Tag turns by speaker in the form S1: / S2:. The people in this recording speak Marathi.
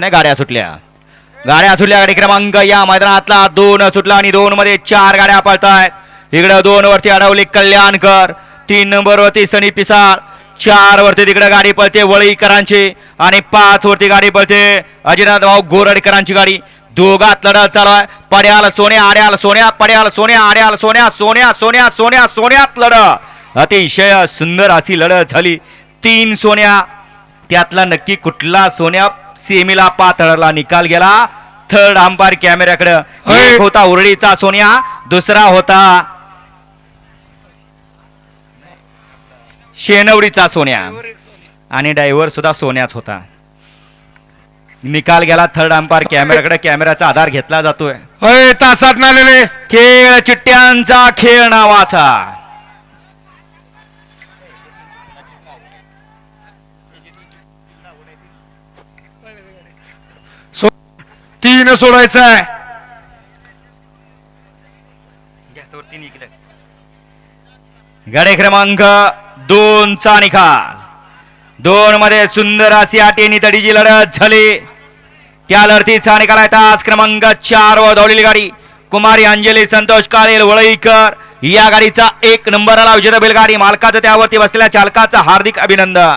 S1: नाही गाड्या सुटल्या. गाड्या सुटल्या गाडी क्रमांक या मैदानातला. दोन सुटला आणि दोन मध्ये चार गाड्या पळतायत. इकडे दोन वरती अडवली कल्याणकर. तीन नंबर वरती सनी पिसाळ. चार वरती तिकडे गाडी पळते वळीकरांची. आणि पाच वरती गाडी पळते अजिनाथ भाऊ गोरडकरांची गाडी. दोघात लढत चालू आहे. पड्याल सोन्या आड्याल सोन्या पड्याल सोन्या आड्याल सोन्या सोन्या सोन्या सोन्या सोन्यात लढत. अतिशय सुंदर अशी लढत झाली. तीन सोन्या त्यातला नक्की कुठला सोन्या सेमीला पातळला निकाल गेला? थर्ड अंपायर कॅमेऱ्याकडे. एक होता उरळीचा सोन्या दुसरा होता शेनवडीचा सोन्या. आणि डायव्हर सुद्धा सोन्याच होता. निकाल गेला थर्ड अंपायर कॅमेऱ्याकडे. कॅमेऱ्याचा आधार घेतला जातोय.
S2: तासात नालेले
S1: खेळ चिट्ट्यांचा खेळ नावाचा.
S2: तीन सोडायचा आहे
S1: गडे क्रमांक दोन चा निकाल. दोन मध्ये सुंदर अशी आटेनी तडीची लढत झाली. त्या लढतीचा निकाल आहे तास क्रमांक चार वर धावलेली गाडी. कुमारी अंजली संतोष काळेल वळईकर या गाडीचा एक नंबर आला विजेता बैलगाडी. मालकाचं त्यावरती बसलेल्या चालकाचं हार्दिक अभिनंदन.